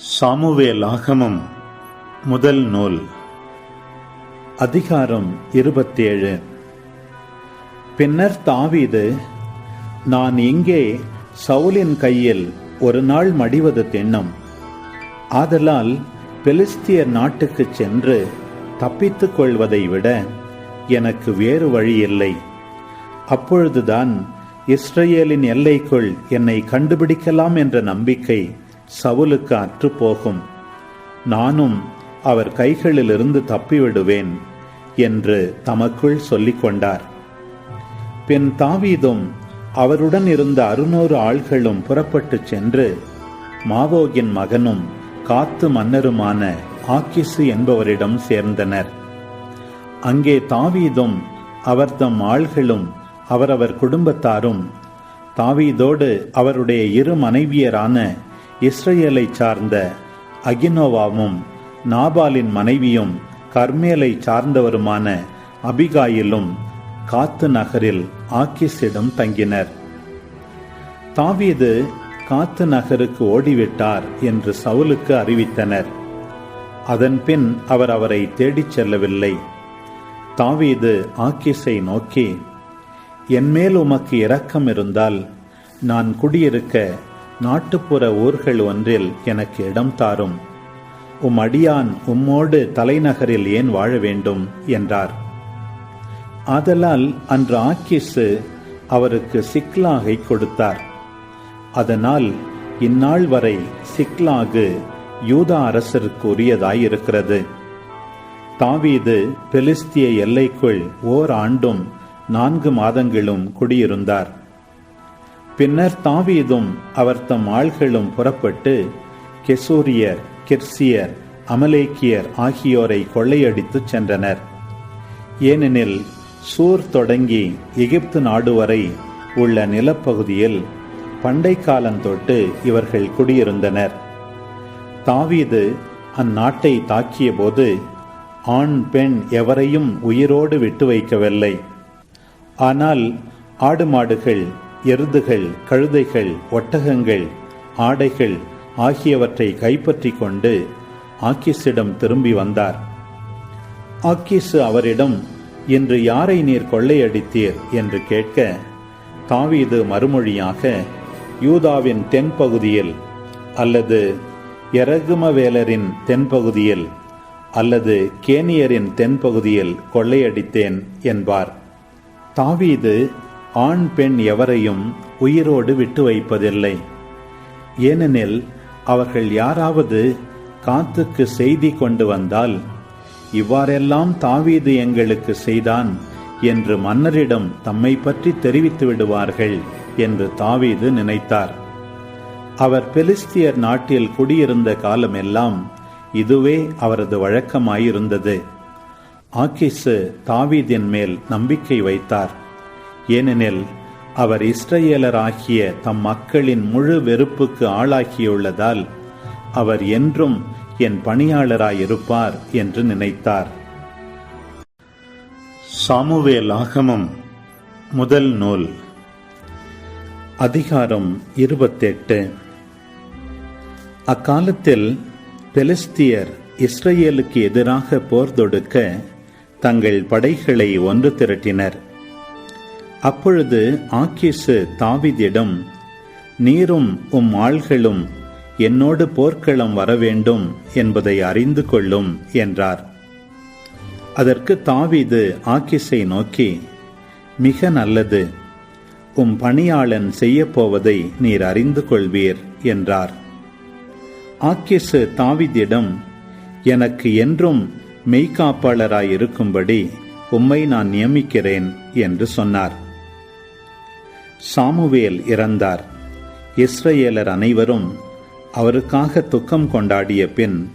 Samuel ஆகமம் முதல் நூல் அதிகாரம் இருபத்தேழு. பின்னர் தாவீது நான் இங்கே சவுலின் கையில் ஒரு நாள் மடிவது திண்ணம் ஆதலால் பெலிஸ்தியர் நாட்டுக்குச் சென்று தப்பித்துக் கொள்வதை விட எனக்கு வேறு வழி இல்லை. அப்பொழுதுதான் இஸ்ரேலின் எல்லைக்குள் என்னை கண்டுபிடிக்கலாம் என்ற நம்பிக்கை சவுலுக்கு அற்றுப்போகும் நானும் அவர் கைகளிலிருந்து தப்பிவிடுவேன் என்று தமக்குள் சொல்லிக்கொண்டார் பின் தாவீதும் அவருடன் இருந்த அறுநூறு ஆள்களும் புறப்பட்டுச் சென்று மாவோகின் மகனும் காத்து மன்னருமான ஆக்கிசு என்பவரிடம் சேர்ந்தனர். அங்கே தாவீதும் அவர்தம் ஆள்களும் அவரவர் குடும்பத்தாரும் தாவீதோடு அவருடைய இரு மனைவியரான இஸ்ரேலை சார்ந்த அகினோவாவும் நாபாலின் மனைவியும் கர்மேலை சார்ந்தவருமான அபிகாயிலும் காத்து நகரில் ஆக்கிஸிடம் தங்கினர். தாவீது காத்து நகருக்கு ஓடிவிட்டார் என்று சவுலுக்கு அறிவித்தனர். அதன்பின் அவர் அவரை தேடிச் செல்லவில்லை. தாவீது ஆக்கிஸை நோக்கி என்மேல் உமக்கு இரக்கம் இருந்தால் நான் குடியிருக்க நாட்டுப்புற ஊர்கள் ஒன்றில் எனக்கு இடம் தாரும். உம் அடியான் உம்மோடு தலைநகரில் ஏன் வாழ வேண்டும்? என்றார். ஆதலால் அன்று ஆக்கிசு அவருக்கு சிக்லாகை கொடுத்தார். அதனால் இந்நாள் வரை சிக்லாகு யூதா அரசருக்கு உரியதாயிருக்கிறது தாவீது பெலிஸ்திய எல்லைக்குள் ஓர் ஆண்டும் நான்கு மாதங்களும் குடியிருந்தார். பின்னர் தாவீதும் அவர் தம் ஆள்களும் புறப்பட்டு கெசூரியர் கிர்சியர் அமலேக்கியர் ஆகியோரை கொள்ளையடித்துச் சென்றனர். ஏனெனில் சூர் தொடங்கி எகிப்து நாடு வரை உள்ள நிலப்பகுதியில் பண்டை காலந்தொட்டு இவர்கள் குடியிருந்தனர். தாவீது அந்நாட்டை தாக்கியபோது ஆண் பெண் எவரையும் உயிரோடு விட்டு வைக்கவில்லை. ஆனால் ஆடு மாடுகள் எருதுகள் கழுதைகள் ஒட்டகங்கள் ஆடைகள் ஆகியவற்றை கைப்பற்றி கொண்டு ஆக்கிஸிடம் திரும்பி வந்தார். ஆக்கிசு அவரிடம் இன்று யாரை நீர் கொள்ளையடித்தீர்? என்று கேட்க தாவீது மறுமொழியாக யூதாவின் தென்பகுதியில் அல்லது எரகுமவேலரின் தென்பகுதியில் அல்லது கேனியரின் தென்பகுதியில் கொள்ளையடித்தேன் என்பார். தாவீது ஆண் பெண் எவரையும் உயிரோடு விட்டு வைப்பதில்லை. ஏனெனில் அவர்கள் யாராவது காத்துக்கு செய்தி கொண்டு வந்தால் இவ்வாறெல்லாம் தாவீது எங்களுக்கு செய்தான் என்று மன்னரிடம் தம்மை பற்றி தெரிவித்து விடுவார்கள் என்று தாவீது நினைத்தார். அவர் பெலிஸ்தியர் நாட்டில் குடியிருந்த காலமெல்லாம் இதுவே அவரது வழக்கமாயிருந்தது. ஆக்கிசு தாவீதின் மேல் நம்பிக்கை வைத்தார். ஏனெனில் அவர் இஸ்ரேலராகிய தம் மக்களின் முழு வெறுப்புக்கு ஆளாகியுள்ளதால் அவர் என்றும் என் பணியாளராயிருப்பார் என்று நினைத்தார். சாமுவேல் ஆகமம் முதல் நூல் அதிகாரம் இருபத்தெட்டு. அக்காலத்தில் பெலிஸ்தியர் இஸ்ரேலுக்கு எதிராக போர் தொடுக்க தங்கள் படைகளை ஒன்று திரட்டினர். அப்பொழுது ஆக்கிசு தாவிதிடம் நீரும் உம் ஆள்களும் என்னோடு போர்க்களம் வரவேண்டும் என்பதை அறிந்து கொள்ளும் என்றார். அதற்கு தாவிது ஆக்கிஸை நோக்கி மிக நல்லது. உம் பணியாளன் செய்யப்போவதை நீர் அறிந்து கொள்வீர் என்றார். ஆக்கிசு தாவிதிடம் எனக்கு என்றும் மெய்காப்பாளராயிருக்கும்படி உம்மை நான் நியமிக்கிறேன் என்று சொன்னார். சாமுவேல் இறந்தார். இஸ்ரேலர் அனைவரும் அவருக்காக துக்கம் கொண்டாடிய பின்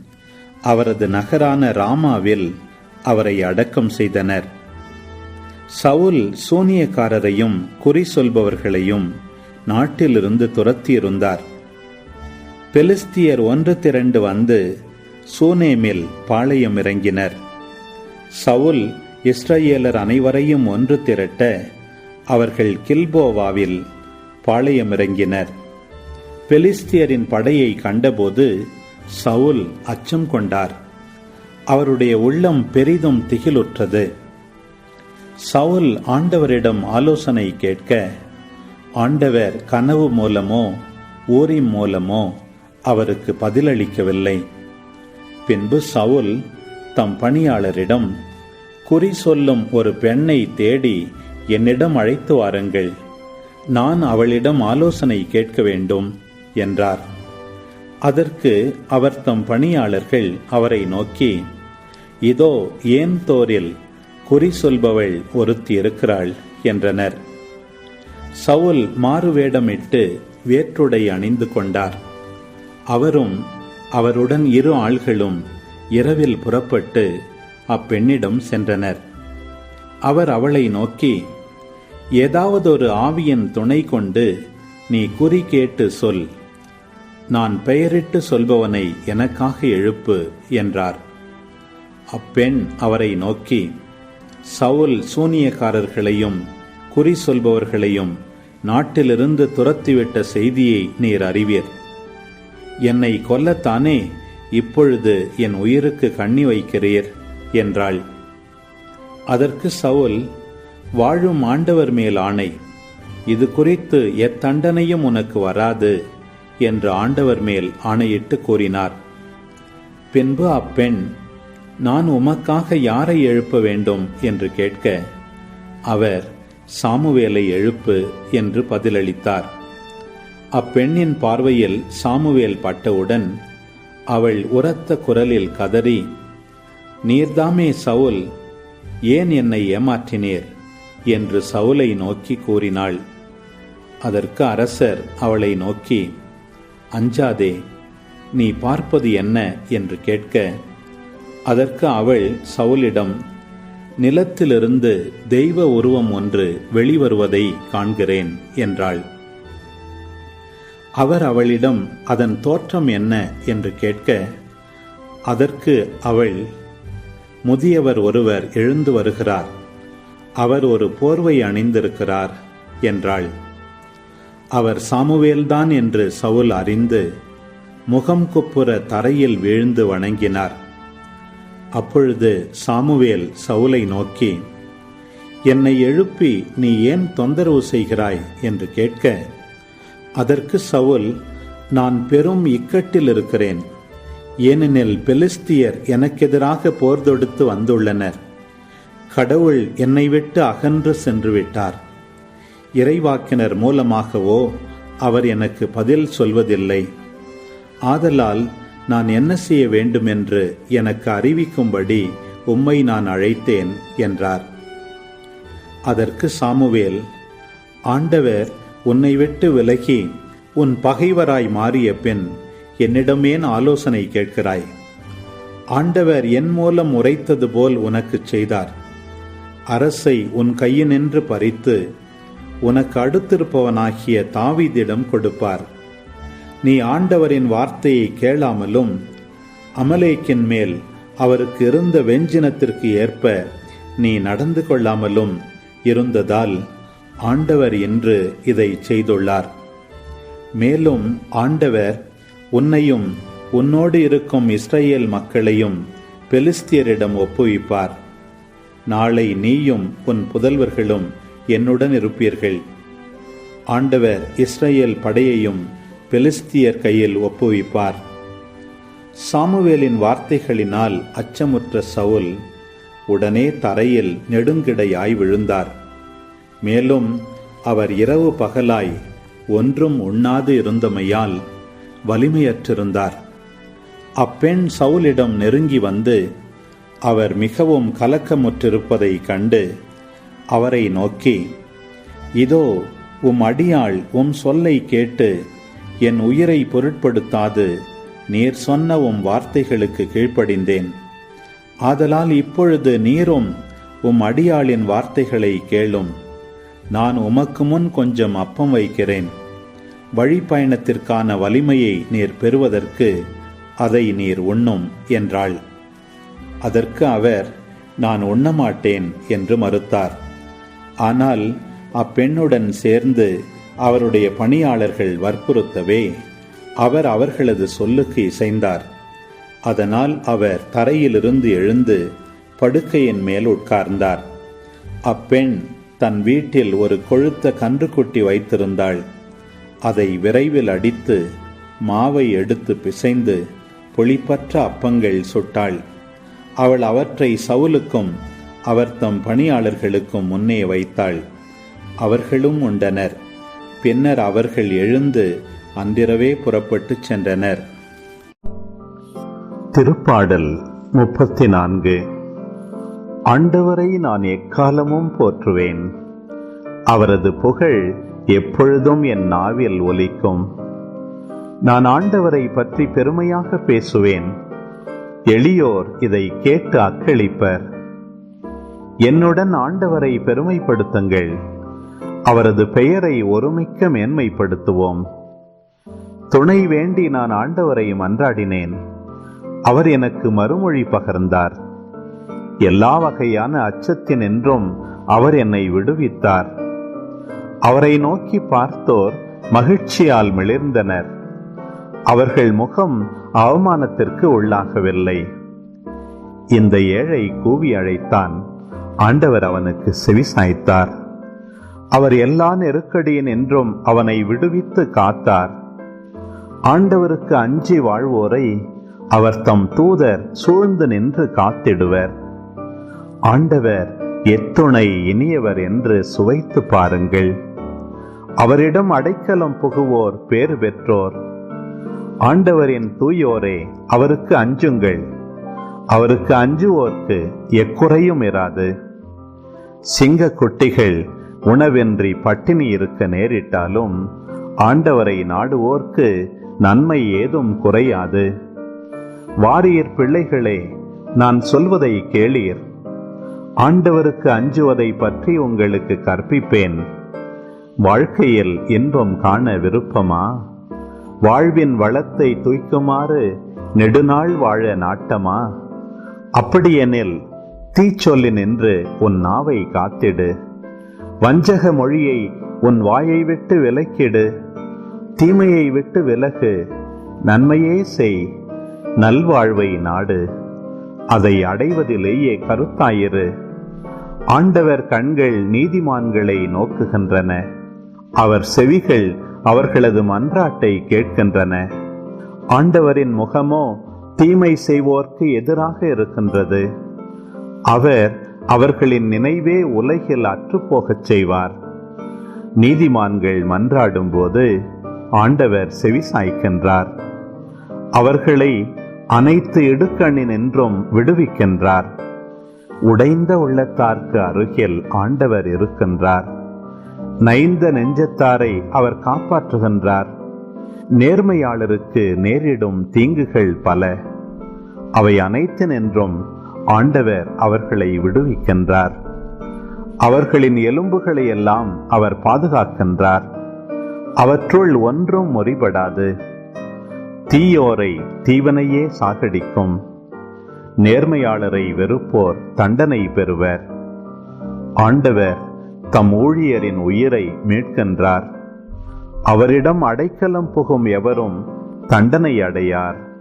அவரது நகரான ராமாவில் அவரை அடக்கம் செய்தனர். சவுல் சூனியக்காரரையும் குறி சொல்பவர்களையும் நாட்டிலிருந்து துரத்தியிருந்தார். பெலிஸ்தியர் ஒன்று திரண்டு வந்து சூனேமில் பாளையம் இறங்கினர் சவுல் இஸ்ரேலர் அனைவரையும் ஒன்று திரட்ட அவர்கள் கில்போவாவில் பாளையமிறங்கினர். பெலிஸ்தியரின் படையை கண்டபோது சவுல் அச்சம் கொண்டார். அவருடைய உள்ளம் பெரிதும் திகிலுற்றது. சவுல் ஆண்டவரிடம் ஆலோசனை கேட்க ஆண்டவர் கனவு மூலமோ ஊரின் மூலமோ அவருக்கு பதிலளிக்கவில்லை. பின்பு சவுல் தம் பணியாளரிடம் குறி சொல்லும் ஒரு பெண்ணை தேடி என்னிடம் அழைத்து வாருங்கள். நான் அவளிடம் ஆலோசனை கேட்க வேண்டும் என்றார். அதற்கு அவர் தம் பணியாளர்கள் அவரை நோக்கி இதோ ஏன் தோரில் குறி சொல்பவள் ஒருத்தி இருக்கிறாள் என்றனர். சவுல் மாறுவேடமிட்டு வேற்றுடை அணிந்து கொண்டார். அவரும் அவருடன் இரு ஆள்களும் இரவில் புறப்பட்டு அப்பெண்ணிடம் சென்றனர். அவர் அவளை நோக்கி ஏதாவது ஒரு ஆவியின் துணை கொண்டு நீ குறி கேட்டு சொல். நான் பெயரிட்டு சொல்பவனை எனக்காக எழுப்பு என்றார். அப்பெண் அவரை நோக்கி சவுல் சூனியக்காரர்களையும் குறி சொல்பவர்களையும் நாட்டிலிருந்து துரத்திவிட்ட செய்தியை நீர் அறிவீர். என்னை கொல்லத்தானே இப்பொழுது என் உயிருக்கு கண்ணி வைக்கிறீர் என்றாள். அதற்கு சவுல் வாழும் ஆண்டவர் மேல் ஆணை. இது குறித்து எத்தண்டனையும் உனக்கு வராது என்று ஆண்டவர் மேல் ஆணையிட்டு கூறினார். பின்பு அப்பெண் நான் உமக்காக யாரை எழுப்ப வேண்டும் என்று கேட்க அவர் சாமுவேலை எழுப்பு என்று பதிலளித்தார். அப்பெண்ணின் பார்வையில் சாமுவேல் பட்டவுடன் அவள் உரத்த குரலில் கதறி நீர்தாமே சவுல் ஏன் என்னை ஏமாற்றினீர்? என்று சவுலை நோக்கி கூறினாள். அதற்கு அரசர் அவளை நோக்கி அஞ்சாதே நீ பார்ப்பது என்ன? என்று கேட்க அதற்கு அவள் சவுலிடம் நிலத்திலிருந்து தெய்வ உருவம் ஒன்று வெளிவருவதை காண்கிறேன் என்றாள். அவர் அவளிடம் அதன் தோற்றம் என்ன? என்று கேட்க அதற்கு அவள் முதியவர் ஒருவர் எழுந்து வருகிறார். அவர் ஒரு போர்வை அணிந்திருக்கிறார் என்றாள். அவர் சாமுவேல்தான் என்று சவுல் அறிந்து முகம் குப்புற தரையில் வீழ்ந்து வணங்கினார். அப்பொழுது சாமுவேல் சவுலை நோக்கி என்னை எழுப்பி நீ ஏன் தொந்தரவு செய்கிறாய்? என்று கேட்க அதற்கு சவுல் நான் பெரும் இக்கட்டில் இருக்கிறேன். ஏனெனில் பெலிஸ்தியர் எனக்கெதிராக போர் தொடுத்து வந்துள்ளனர். கடவுள் என்னை விட்டு அகன்று சென்று விட்டார் இறைவாக்கினர் மூலமாகவோ அவர் எனக்கு பதில் சொல்வதில்லை. ஆதலால் நான் என்ன செய்ய வேண்டுமென்று எனக்கு அறிவிக்கும்படி உம்மை நான் அழைத்தேன் என்றார். அதற்கு சாமுவேல் ஆண்டவர் உன்னை விட்டு விலகி உன் பகைவராய் மாறிய பின் என்னிடமேன் ஆலோசனை கேட்கிறாய்? ஆண்டவர் என் மூலம் உரைத்தது போல் உனக்குச் செய்தார். அரசை உன் கையினின்று பறித்து உனக்கு அடுத்திருப்பவனாகிய தாவீதிடம் கொடுப்பார். நீ ஆண்டவரின் வார்த்தையை கேளாமலும் அமலேக்கின் மேல் அவருக்கு இருந்த வெஞ்சினத்திற்கு ஏற்ப நீ நடந்து கொள்ளாமலும் இருந்ததால் ஆண்டவர் என்று இதை செய்துள்ளார். மேலும் ஆண்டவர் உன்னையும் உன்னோடு இருக்கும் இஸ்ரேல் மக்களையும் பெலிஸ்தியரிடம் ஒப்புவிப்பார். நாளை நீயும் உன் புதல்வர்களும் என்னுடன் இருப்பீர்கள். ஆண்டவர் இஸ்ரேல் படையையும் பெலிஸ்தியர் கையில் ஒப்புவிப்பார். சாமுவேலின் வார்த்தைகளினால் அச்சமுற்ற சவுல் உடனே தரையில் நெடுங்கிடையாய் விழுந்தார். மேலும் அவர் இரவு பகலாய் ஒன்றும் உண்ணாது இருந்தமையால் வலிமையற்றிருந்தார். அப்பெண் சவுலிடம் நெருங்கி வந்து அவர் மிகவும் கலக்கமுற்றிருப்பதை கண்டு அவரை நோக்கி இதோ உம் அடியாள் உம் சொல்லை கேட்டு என் உயிரை பொருட்படுத்தாது. நீர் சொன்ன உம் வார்த்தைகளுக்கு கீழ்ப்படிந்தேன். ஆதலால் இப்பொழுது நீரும் உம் அடியாளின் வார்த்தைகளை கேளும். நான் உமக்கு முன் கொஞ்சம் அப்பம் வைக்கிறேன். வழிப்பயணத்திற்கான வலிமையை நீர் பெறுவதற்கு அதை நீர் உண்ணும் என்றாள். அதற்கு அவர் நான் உண்ணமாட்டேன் என்று மறுத்தார். ஆனால் அப்பெண்ணுடன் சேர்ந்து அவருடைய பணியாளர்கள் வற்புறுத்தவே அவர் அவர்களது சொல்லுக்கு இசைந்தார். அதனால் அவர் தரையிலிருந்து எழுந்து படுக்கையின் மேல் உட்கார்ந்தார். அப்பெண் தன் வீட்டில் ஒரு கொழுத்த கன்றுக்குட்டி வைத்திருந்தாள். அதை விரைவில் அடித்து மாவை எடுத்து பிசைந்து புளிப்பற்ற அப்பங்கள் சுட்டாள். அவள் அவற்றை சவுலுக்கும் அவர் தம் பணியாளர்களுக்கும் முன்னே வைத்தாள். அவர்களும் உண்டனர். பின்னர் அவர்கள் எழுந்து அன்றிரவே புறப்பட்டுச் சென்றனர். திருப்பாடல் முப்பத்தி நான்கு ஆண்டவரை நான் எக்காலமும் போற்றுவேன். அவரது புகழ் எப்பொழுதும் என் நாவில் ஒலிக்கும். நான் ஆண்டவரை பற்றி பெருமையாக பேசுவேன். எளியோர் இதை கேட்டு அக்களிப்பர். என்னுடன் ஆண்டவரை பெருமைப்படுத்துங்கள். அவரது பெயரை ஒருமிக்க மேன்மைப்படுத்துவோம். துணை வேண்டி நான் ஆண்டவரை மன்றாடினேன். அவர் எனக்கு மறுமொழி பகர்ந்தார். எல்லா வகையான அச்சத்தினின்றும் அவர் என்னை விடுவித்தார். அவரை நோக்கி பார்த்தோர் மகிழ்ச்சியால் மிளிர்ந்தனர். அவர்கள் முகம் அவமானத்திற்கு உள்ளாகவில்லை. இந்த ஏழை கூவி அழைத்தான். ஆண்டவர் அவனுக்கு செவிசாய்த்தார். அவர் எல்லா நெருக்கடியின் என்றும் அவனை விடுவித்து காத்தார். ஆண்டவருக்கு அஞ்சி வாழ்வோரை அவர் தம் தூதர் சூழ்ந்து நின்று காத்திடுவர். ஆண்டவர் எத்துணை இனியவர் என்று சுவைத்து பாருங்கள். அவரிடம் அடைக்கலம் புகுவோர் பேறு பெற்றோர். ஆண்டவரின் தூயோரே அவருக்கு அஞ்சுங்கள். அவருக்கு அஞ்சுவோர்க்கு எக்குறையும் இராது. சிங்க குட்டிகள் உணவின்றி பட்டினி இருக்க நேரிட்டாலும் ஆண்டவரை நாடுவோர்க்கு நன்மை ஏதும் குறையாது. வாரியர் பிள்ளைகளே நான் சொல்வதை கேளீர். ஆண்டவருக்கு அஞ்சுவதை பற்றி உங்களுக்கு கற்பிப்பேன். வாழ்க்கையில் இன்பம் காண விருப்பமா? வாழ்வின் வளத்தை தூய்க்குமாறு நெடுநாள் வாழ நாட்டமா? அப்படியெனில் தீச்சொல்லி நின்று உன் நாவை காத்திடு. வஞ்சக மொழியை உன் வாயை விட்டு விலக்கிடு. தீமையை விட்டு விலகு. நன்மையே செய். நல்வாழ்வை நாடு. அதை அடைவதிலேயே கருத்தாயிரு. ஆண்டவர் கண்கள் நீதிமான்களை நோக்குகின்றன. அவர் செவிகள் அவர்களது மன்றாட்டை கேட்கின்றன. ஆண்டவரின் முகமோ தீமை செய்வோர்க்கு எதிராக இருக்கின்றது. அவர் அவர்களின் நினைவே உலகில் அற்றுப்போகச் செய்வார். நீதிமான்கள் மன்றாடும் போது ஆண்டவர் செவிசாய்க்கின்றார். அவர்களை அனைத்து இடுக்கண்ணினின்றும் விடுவிக்கின்றார். உடைந்த உள்ளத்தார்க்கு அருகில் ஆண்டவர் இருக்கின்றார். நைந்த நெஞ்சத்தாரை அவர் காப்பாற்றுகின்றார். நேர்மையாளருக்கு நேரிடும் தீங்குகள் பல. அவை அனைத்தினின்றும் ஆண்டவர் அவர்களை விடுவிக்கின்றார். அவர்களின் எலும்புகளை எல்லாம் அவர் பாதுகாக்கின்றார். அவற்றுள் ஒன்றும் முறிபடாது. தீயோரை தீவனையே சாகடிக்கும். நேர்மையாளரை வெறுப்போர் தண்டனை பெறுவர். ஆண்டவர் தம் ஊழியரின் உயிரை மீட்கின்றார். அவரிடம் அடைக்கலம் புகும் எவரும் தண்டனை அடையார்.